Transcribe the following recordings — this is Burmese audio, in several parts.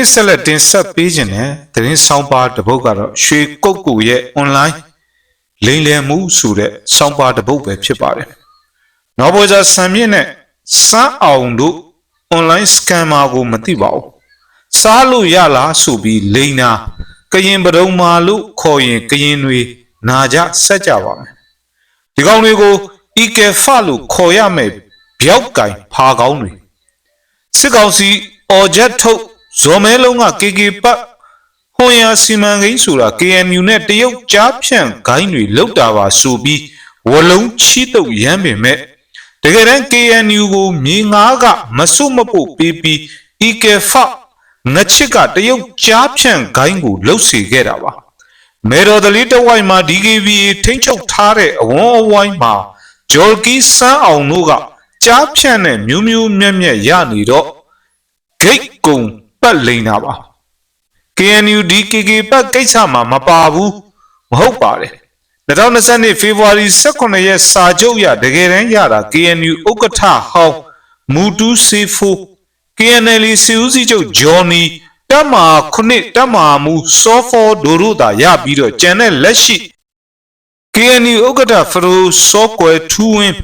နေ့ဆက်လက်တင်ဆက်ပေးခြင်းနဲ့သတင်းဆောင်ပါတစ်ပုဒ်ကတော့ရွှေကုတ်ကူရဲ့ online လိမ်လည်မှုဆိုတဲ့ဆောင်ပါတစ်ပုဒ်ပဲဖြစ်ပါတယ်။နော်ဘောဇာဆံမြင့်နဲ့စမ်းအောင်တို့ online scammer ကိုမသိပါဘူး။စားလို့ရလားဆိုပြီးလိန်နာကရင်ပဒုံမာလို့ခေါ်ရင်ကရင်တွေနာကြဆက်ကြပါမယ်။ဒီကောင်တွေကို EKF လို့ခေါ်ရမယ်ဗျောက်ကင်ဖာကောင်းတွေစစ်ကောင်စီအော်ဂျက်ထုတ် ဇော်မဲလုံးက KK ပတ်ဟွန်ရစီမံကိန်းဆိုတာ KNU နဲ့တရုတ်ကြားဖြန့်ဂိုင်းတွေလောက်တာပါဆိုပြီးဝလုံးချီတုပ်ရမ်းပင်မဲ့တကယ်တမ်း KNU ကိုမြေငါးကမစွတ်မပုတ်ပေးပြီး EKF ငချစ်ကတရုတ်ကြားဖြန့်ဂိုင်းကိုလှုပ်စေခဲ့တာပါမေတော်တလီတဝိုင်မှာ DKBA ထိန်းချုပ်ထားတဲ့အဝန်းအဝိုင်းမှာဂျော်ကီစန်းအောင်တို့ကကြားဖြန့်တဲ့မျိုးမျိုးမြက်မြက်ရနေတော့ဂိတ်ကုံ ပတ်လိန်တာပါ KNU DKK ပတ်ကိစ္စမှာမပါဘူးမဟုတ်ပါတယ်2022ဖေဖော်ဝါရီ18ရက်စာချုပ်ရတကယ်တမ်းရတာ KNU ဥက္ကဋ္ဌဟောင်းမူတူစေဖို KNL စီဦးစီးချုပ်ဂျော်နီတက်မာခုနှစ်တက်မာမူစောဖောဒိုတို့သာရပြီးတော့ကျန်တဲ့လက်ရှိ KNU ဥက္ကဋ္ဌဖရိုစောကွယ်ထူးဝင်း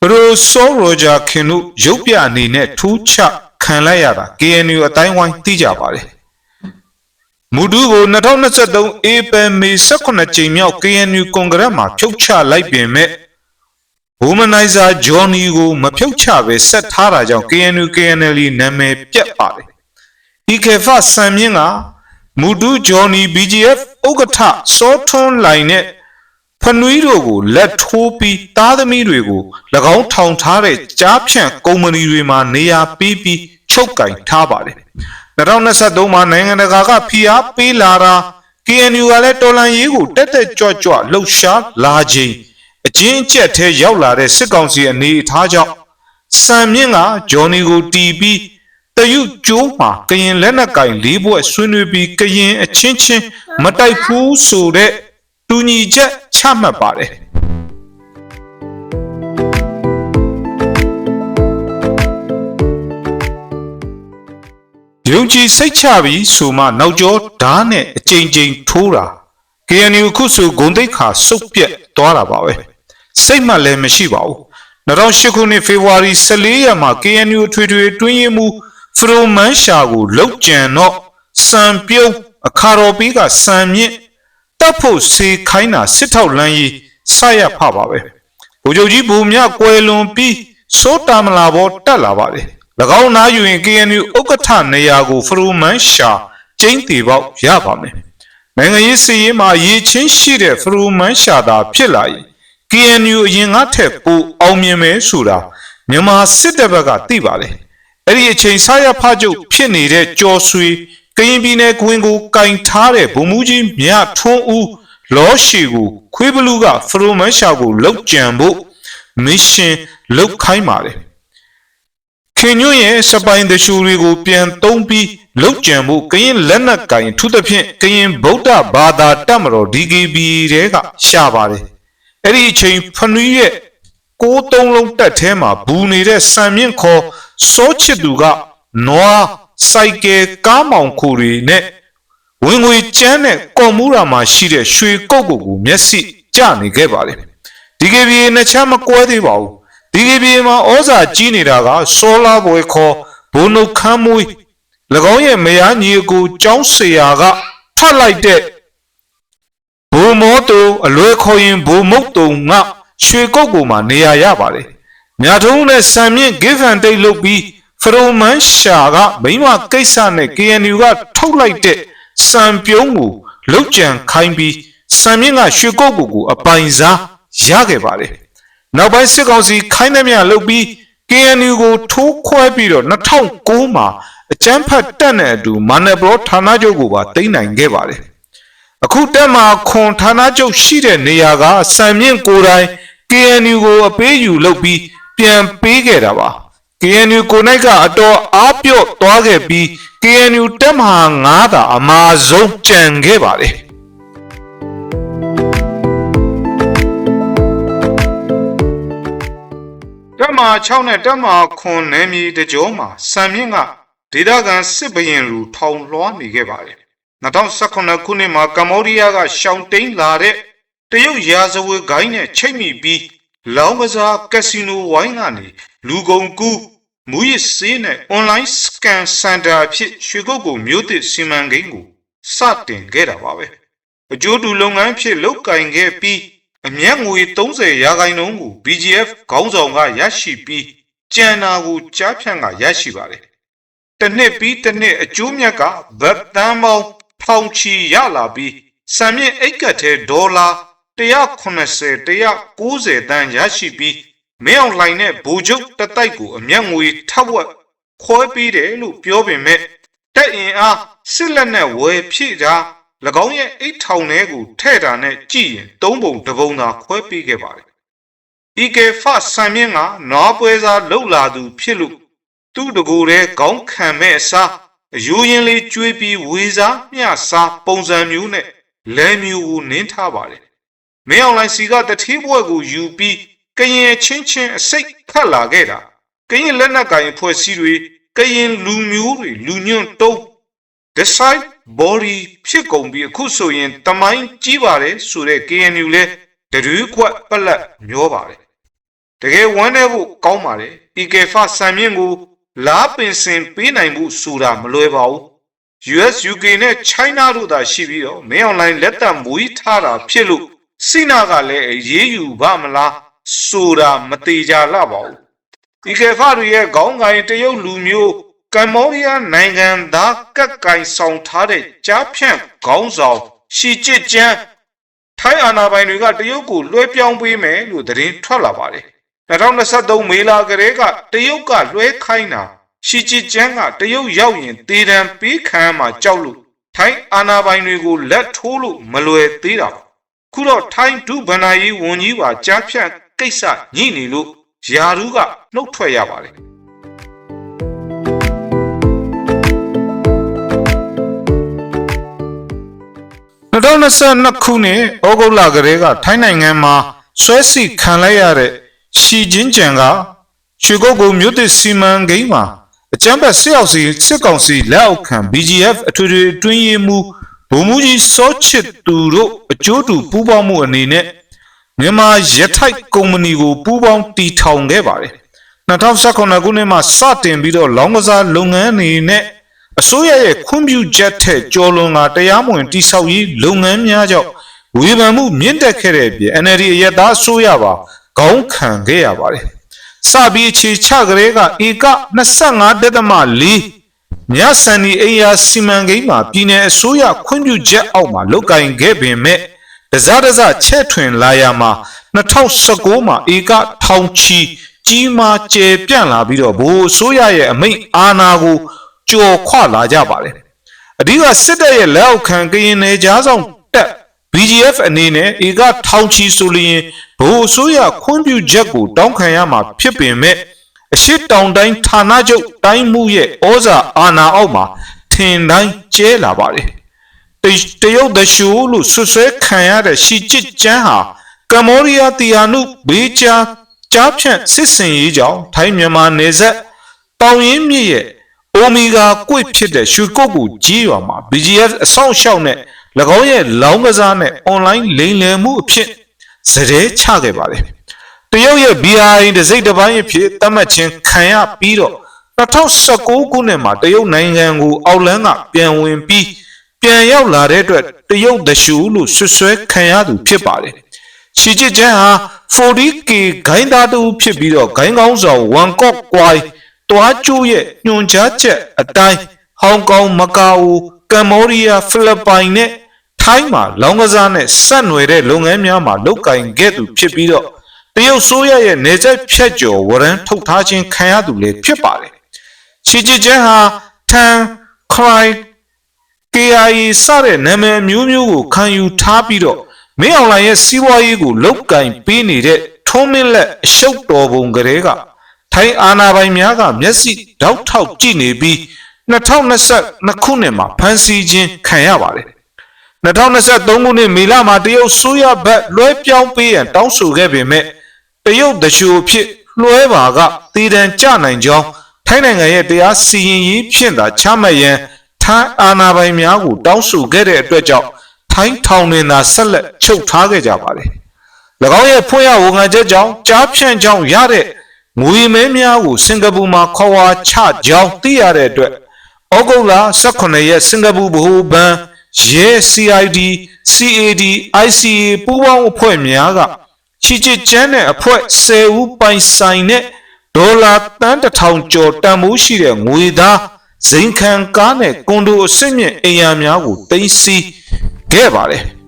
ဖရိုစောရောဂျာခင်တို့ရုပ်ပြအနေနဲ့ထူးချ ခံလိုက်ရတာ KNU အတိုင်းဝိုင်းသိကြပါတယ်မူဒူကို2023ဧပြီမေ18ကြိမ်မြောက် KNU ကွန်ဂရက်မှာဖြုတ်ချလိုက်ပြင်မဲ့ဝူမနိုက်ဇာဂျော်နီကိုမဖြုတ်ချပဲဆက်ထားတာကြောင့် KNU KNL နာမည်ပြတ်ပါတယ်။ EKF စံမြင့်ကမူဒူဂျော်နီ BGF ဥက္ကဋ္ဌစောထွန်းလိုင်နဲ့ဖ နွီးတို့ကိုလက်ထိုးပြီးသားသမီးတွေကို၎င်းထောင်ထားတဲ့ကြားဖြန့်ကုမ္ပဏီတွေမှာနေရာပေးပြီးချုပ်ကင်ထားပါတယ်2023မှာနိုင်ငံတကာကဖိအားပေးလာတာ KNU ကလည်းတော်လန်ရေးကိုတက်တက်ကြွကြွလှုပ်ရှားလာခြင်းအချင်းအကျက်ထဲရောက်လာတဲ့စစ်ကောင်စီအနေအထားကြောင့်စံမြင့်ကဂျော်နီကိုတီးပြီးတရုတ်ကျိုးမှာကရင်လက်နက်ကင်လေးဘွဲ့ဆွေးနွေးပြီးကရင်အချင်းချင်းမတိုက်ဘူးဆိုတဲ့တူညီချက် ချမှတ်ပါတယ်ယုံကြည်စိတ်ချပြီးဆိုမှနောက်ကျောဓာတ်နဲ့အကြိမ်ကြိမ်ထိုးတာ KNU ခုဆိုဂုံတိတ်ခါစုပ်ပြက်သွားတာပါပဲစိတ်မှလည်းမရှိပါဘူး2008ခုနှစ်ဖေဖော်ဝါရီ14ရက်မှာ KNU ထွေထွေတွင်းရင်မှုဖရိုမန်ရှာကိုလောက်ကြံတော့စံပြုံးအခါတော်ပေးကစံမြင့် တပ်ဖို့စေခိုင်းတာစစ်ထောက်လန်းကြီးစရဖပါပဲဗိုလ်ချုပ်ကြီးဘူမြကွယ်လွန်ပြီးစိုးတာမလာဘောတက်လာပါတယ်၎င်းနာယူရင် KNU ဥက္ကဋ္ဌနေရာကို ဖရိုမန်ရှာကျင်းတီပေါက်ရပါမယ်နိုင်ငံရေးစီရင်မှာရည်ချင်းရှိတဲ့ဖရိုမန်ရှာသာဖြစ်လာရင် KNU အရင်ကထက်ပိုအောင်မြင်မယ်ဆိုတာမြန်မာစစ်တပ်ဘက်ကသိပါတယ်အဲ့ဒီအချိန်ဆရဖချုပ်ဖြစ်နေတဲ့ကြော်ဆွေ ကရင်ပြည်နယ်ကွင်းကိုကင်ထားတဲ့ဗိုလ်မှူးကြီးမြထွန်းဦးလောရှီကိုခွေးဘလူးကဖရိုမန်ရှာကိုလောက်ကြံဖို့မစ်ရှင်လောက်ခိုင်းပါတယ်ခင်ညွန့်ရဲ့စပိုင်တရှူတွေကိုပြန်သုံးပြီးလုတ်ကြံမှုကရင်လက်နက်ကင်ထူးသဖြင့်ကရင်ဗုဒ္ဓဘာသာတက်မတော် DKB တဲကရှာပါတယ်အဲ့ဒီအချိန်ဖနွီးရဲ့ကိုးသုံးလုံးတက်ထဲမှာဘူးနေတဲ့စံမြင့်ခေါ်စောချစ်သူကနွား စိုက်ကယ်ကားမောင်ခူတွေနဲ့ဝင်ငွေကျန်းတဲ့ကော်မူရာမှာရှိတဲ့ရွှေကုတ်ကိုကိုမျက်စိကျနေခဲ့ပါတယ် DKB နဲ့ချမ်းမကွဲသေးပါဘူး DKB မှာဩဇာကြီးနေတာကစောလာဘွယ်ခေါ်ဘုံနှုတ်ခမ်းမွေး၎င်းရဲ့မယားညီအကိုကျောင်းဆရာကဖတ်လိုက်တဲ့ဘုံမောတူအလွယ်ခေါ်ရင်ဘုံမုတ်တုံကရွှေကုတ်ကိုမှနေရာရပါတယ်မြာထုံးနဲ့စံမြင့် give and take လုပ်ပြီး ဖရိုမန်ရှာကမိမကိစ္စနဲ့ KNU ကထုတ်လိုက်တဲ့စံပြုံးကိုလုတ်ကြံခိုင်းပြီးစံမြင့်ကရွှေကုတ်ကိုကိုအပိုင်စားရခဲ့ပါတယ်နောက်ပိုင်းစစ်ကောင်စီခိုင်းနှမြလုပ်ပြီး KNU ကိုထိုးခွဲပြီးတော့2009မှာအကြမ်းဖက်တပ်နဲ့အတူမာနဘရောဌာနချုပ်ကိုပါသိမ်းနိုင်ခဲ့ပါတယ်အခုတက်မှာခွန်ဌာနချုပ်ရှိတဲ့နေရာကစံမြင့်ကိုယ်တိုင် KNU ကိုအပေးယူလုပ်ပြီးပြန်ပေးခဲ့တာပါ KNU ကိုနိုင်ကအတော်အားပြော့သွားခဲ့ပြီး KNU တက်မဟာ9တာအမာဆုံးကြံခဲ့ပါတယ်တက်မဟာ6နဲ့တက်မဟာ9နယ်မြေတကြောမှာစံမြင့်ကဒေသခံစစ်ဘရင်လူထောင်လွှားနေခဲ့ပါတယ်2019ခုနှစ်မှာကမ္ဘောဒီးယားကရှောင်တိန်လာတဲ့တရုတ်ရာဇဝတ်ဂိုင်းနဲ့ချိတ်မိပြီးလောင်းကစားကက်စီနိုဝိုင်းကနေ လူကုန်ကူးမူရစ်စေးနဲ့ online scan center အဖြစ်ရွှေကုတ်ကိုမြို့သစ်စီမံကိန်းကိုစတင်ခဲ့တာပါပဲအကျိုးတူလုပ်ငန်းဖြစ်လုတ်ကင်ခဲ့ပြီးအမျက်ငွေ30ရာခိုင်နှုန်းကို BGF ခေါင်းဆောင်ကရရှိပြီးကျန်နာကိုကြားဖြန့်ကရရှိပါတယ်တစ်နှစ်ပြီးတစ်နှစ်အကျိုးမြတ်ကဗတ်တန်းပေါင်းထောင်ချီရလာပြီးစံမြင့်အိတ်ကတ်ထဲဒေါ်လာ180 190တန်းရရှိပြီး မင်းအောင်လှိုင်နဲ့ဘူချုပ်တတိုက်ကိုအမျက်ငွေထပ်ဝက်ခွဲပေးတယ်လို့ပြောပေမဲ့တက်အင်အားစစ်လက်နဲ့ဝယ်ဖြည့်တာ၎င်းရဲ့အိတ်ထောင်ထဲကိုထဲ့တာနဲ့ကြည့်ရင်သုံးပုံတစ်ပုံသာခွဲပေးခဲ့ပါတယ်။ EK ဖဆံမြင့်ကနွားပွဲစားလှုပ်လာသူဖြစ်လို့သူ့တကူတဲ့ခေါင်းခံမဲ့အစားအယူရင်လေးကျွေးပြီးဝေစားမျှစားပုံစံမျိုးနဲ့လဲမျိုးကိုနင်းထားပါတယ်။မင်းအောင်လိုင်စီကတတိဘွဲ့ကိုယူပြီး ကရင်ချင်းချင်းအစိတ်ခတ်လာခဲ့တာကရင်လက်နက်ကင်ဖွဲ့စည်းတွေကရင်လူမျိုးတွေလူညွန့်တုံး decide body ဖြစ်ကုန်ပြီးအခုဆိုရင်တမိုင်းကြီးပါတယ်ဆိုတဲ့ KNU လဲတရူးခွက်ပလက်မျောပါတယ်တကယ်ဝမ်းနေဖို့ကောင်းပါတယ် EKF ဆံမြင့်ကိုလားပင်စင်ပေးနိုင်မှုဆိုတာမလွယ်ပါဘူး US UK နဲ့ China တို့သာရှိပြီးတော့မင်းအွန်လိုင်းလက်သက်မွေးထားတာဖြစ်လို့စိနာကလည်းအေးအေးယူပါမလား ဆိုတာမသေးကြလှပါဘူးဒီကေဖာတွေရဲ့ခေါင်းကိုင်တရုတ်လူမျိုးကမ္ဘောဒီးယားနိုင်ငံသားကက်ကင်ဆောင်ထားတဲ့ကြားဖြန့်ခေါင်းဆောင်ရှီကျစ်ကျန်းထိုင်းအာဏာပိုင်တွေကတရုတ်ကိုလွှဲပြောင်းပေးမယ်လို့သတင်းထွက်လာပါတယ်2023မေလကလေးကတရုတ်ကလွှဲခိုင်းတာရှီကျစ်ကျန်းကတရုတ်ရောက်ရင်တေတံပေးခံမှကြောက်လို့ထိုင်းအာဏာပိုင်တွေကိုလက်ထိုးလို့မလွယ်သေးတာပါခုတော့ထိုင်းဒုဗန္နာယီဝန်ကြီးပါကြားဖြန့် ကိစ္စညှိနေလို့ယာရုကနှုတ်ထွက်ရပါတယ်2022ခုနှစ်ဩဂုတ်လကလေးကထိုင်းနိုင်ငံမှာဆွဲစီခံလိုက်ရတဲ့ရှီကျင်းကျန်ကရွှေကုတ်ကိုမြို့သစ်စီမံကိန်းမှာအကြမ်းဖက်စစ်အောင်စီစစ်ကောင်စီလက်အောက်ခံ BGF အထွေထွေအတွင်းရေးမှူးဗိုလ်မှူးကြီးစောချစ်သူတို့အကျိုးတူပူးပေါင်းမှုအနေနဲ့ မြန်မာရထိုက်ကုမ္ပဏီကိုပူးပေါင်းတီထောင်ခဲ့ပါတယ်2019ခုနှစ်မှာစတင်ပြီးတော့လောင်းကစားလုပ်ငန်းအနေနဲ့အစိုးရရဲ့ခွင့်ပြုချက်ထက်ကျော်လွန်ကတရားမဝင်တိဆောက်ရေးလုပ်ငန်းများကြောင့်ဝေဖန်မှုမြင့်တက်ခဲ့တဲ့ပြင် NLD အရက်သားအစိုးရပါခေါင်းခံခဲ့ရပါတယ်စပြီးအခြေချကလေးကဧက25.4မြဆန်ဒီအိယာစီမံကိန်းမှာပြည်내အစိုးရခွင့်ပြုချက်အောက်မှာလုတ်ကင်ခဲ့ပေမဲ့ တစားတစားချက်ထွင်လာရမှာ2019မှာဧကထောင်ချီကြီးမားကျယ်ပြန့်လာပြီးတော့ဘိုးအစိုးရရဲ့အမိန့်အာဏာကိုကြော်ခွလာကြပါတယ်အဓိကစစ်တပ်ရဲ့လက်အောက်ခံကရင်နယ်ကြားဆောင်တက် BGF အနေနဲ့ဧကထောင်ချီဆိုလျင်ဘိုးအစိုးရခွင့်ပြုချက်ကိုတောင်းခံရမှာဖြစ်ပင်မဲ့အရှိတောင်တိုင်းဌာနချုပ်တိုင်းမှုရဲ့ဩဇာအာဏာအောက်မှာထင်တိုင်းကျဲလာပါတယ် တရုတ်တရှူလို့ဆွဆွဲခံရတဲ့ရှီကျစ်ကျန်းဟာကမ္ဘောဒီးယားတီယာနုဘေးချာကြားဖြန့်စစ်စင်ရေးကြောင့်ထိုင်းမြန်မာနယ်စပ်တောင်ရင်မြစ်ရဲ့အိုမီဂါကွိတ်ဖြစ်တဲ့ရွှေကုတ်ကူကြီးရွာမှာ BGF အဆောင်ရှောက်နဲ့၎င်းရဲ့လောင်းကစားနဲ့ online လိမ်လည်မှုအဖြစ်ဇရဲချခဲ့ပါတယ်တရုတ်ရဲ့ BRI တစိမ့်တစ်ပိုင်းအဖြစ်သတ်မှတ်ခြင်းခံရပြီးတော့2019ခုနှစ်မှာတရုတ်နိုင်ငံကိုအောက်လန်းကပြန်ဝင်ပြီး ပြန်ရောက်လာတဲ့အတွက်တရုတ်တရှူလို့ဆွဆွဲခံရသူဖြစ်ပါတယ်ရှီကျစ်ကျန်းဟာ 40k ဂိုင်းသားတူဖြစ်ပြီးတော့ဂိုင်းကောင်းဆောင်ဝမ်ကော့ကွိုင်တွားကျိုးရဲ့ညွန်ကြားချက်အတိုင်းဟောင်ကောင်မကာအိုကမ္ဘောဒီးယားဖိလစ်ပိုင်နဲ့ထိုင်းမှာလောင်းကစားနဲ့ဆက်နွယ်တဲ့လုပ်ငန်းများမှာလုတ်ကင်ခဲ့သူဖြစ်ပြီးတော့တရုတ်ဆိုးရရဲ့နေဆက်ဖြတ်ကျော်ဝရန်ထုတ်ထားခြင်းခံရသူလည်းဖြစ်ပါတယ်ချီချီကျန်းဟာထန်ခရိုင် KIA စတဲ့နာမည်မျိုးမျိုးကိုခံယူထားပြီးတော့မင်းအောင်လှိုင်ရဲ့စီးပွားရေးကိုလုတ်ကင်ပေးနေတဲ့ထုံးမင်းလက်အရှုပ်တော်ပုံကလေးကထိုင်းအာဏာပိုင်များကမျက်စိတောက်ထောက်ကြည့်နေပြီး2022ခုနှစ်မှာဖမ်းဆီးခြင်းခံရပါတယ်2023ခုနှစ်မေလမှာတရုတ်ဆိုးရဘက်လွှဲပြောင်းပေးရန်တောင်းဆိုခဲ့ပေမဲ့တရုတ်တရှူဖြစ်လွှဲပါကတည်တံကြနိုင်ကြောင်းထထိုင်းနိုင်ငံရဲ့တရားစီရင်ရေးဖြင့်သာချမှတ်ရန် ထိုင်းအာဏာပိုင်များကိုတောင်းဆိုခဲ့တဲ့အတွက်ကြောင့်ထိုင်းထောင်တွင်သာဆက်လက်ချုပ်ထားခဲ့ကြပါတယ်။၎င်းရဲ့ဖွင့်ရဝန်ခံချက်ကြောင့်ကြားဖြန့်ကြောင့်ရတဲ့ငွေမဲများကိုစင်ကာပူမှာခေါ်ဝါချကြောင်းသိရတဲ့အတွက်ဩဂုတ်လ18ရက်စင်ကာပူဗဟိုဘဏ်ရဲ CID CAD ICA ပူးပေါင်းအဖွဲ့များကချီချစ်ကျန်းတဲ့အဖွဲ့10ဦးပိုင်ဆိုင်တဲ့ဒေါ်လာတန်းတစ်ထောင်ကျော်တန်ဖိုးရှိတဲ့ငွေသား ဇိမ်ခံကားနဲ့ကွန်ဒိုအစစ်မြင့်အိမ်ယာများကိုတင်စီခဲ့ပါတယ်။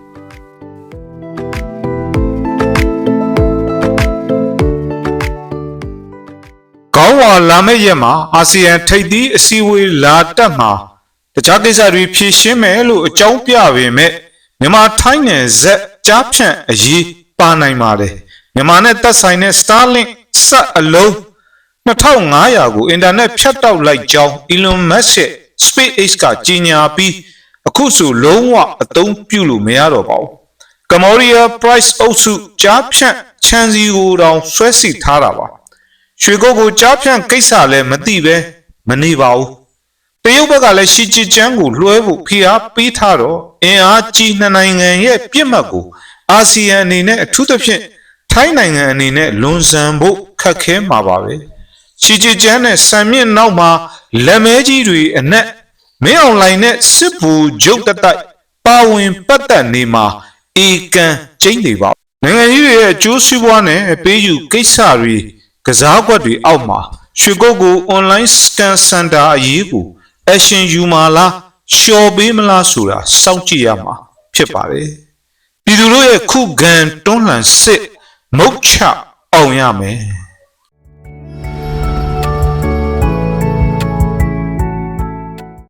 ကောင်းဝါလာမယ့်ရက်မှာအာဆီယံထိပ်သီးအစည်းအဝေးလာတက်မှာတခြားကိစ္စတွေဖြေရှင်းမယ်လို့အကြောင်းပြပေမဲ့မြန်မာထိုင်းနယ်ဇက်ကြားဖြန့်အရေးပါနိုင်ပါတယ်မြန်မာနဲ့သက်ဆိုင်တဲ့ Starlink စက်အလုံး 2500ကိုအင်တာနက်ဖြတ်တောက်လိုက်ကြောင်း Elon Musk ရဲ့ SpaceX ကကြေညာပြီးအခုဆိုလုံးဝအသုံးပြုလို့မရတော့ပါဘူးကမော်ရီးယား price အုပ်စုကြားဖြန့်ချန်စီကိုတောင်ဆွဲစီထားတာပါရွှေကုတ်ကိုကြားဖြန့်ကိစ္စလည်းမသိပဲမနေပါဘူးတရုတ်ဘက်ကလည်းရှီချီကျန်းကိုလွှဲဖို့ဖိအားပေးထားတော့အင်အားကြီးနှစ်နိုင်ငံရဲ့ပြစ်မှတ်ကိုအာဆီယံအနေနဲ့အထူးသဖြင့်ထိုင်းနိုင်ငံအနေနဲ့လွန်ဆန်ဖို့ခက်ခဲမှာပါပဲ ရှီချီကျန်းနဲ့ဆံမြင့်နောက်မှာလက်မဲကြီးတွေအနက်မင်းအွန်လိုင်းနဲ့စစ်ဘူဂျုတ်တတိုက်ပါဝင်ပတ်သက်နေမှာအေကန်ကျင်းနေပါနိုင်ငံကြီးတွေရဲ့အကျိုးစီးပွားနဲ့ပေးယူကိစ္စတွေကစားကွက်တွေအောက်မှာရွှေကုတ်ကို online scan center အရေးကို action ယူမလားရှော်ပေးမလားဆိုတာစောင့်ကြည့်ရမှာဖြစ်ပါတယ်ပြည်သူတို့ရဲ့ခုခံတွန်းလှန်စစ်မုတ်ချအောင်ရမယ်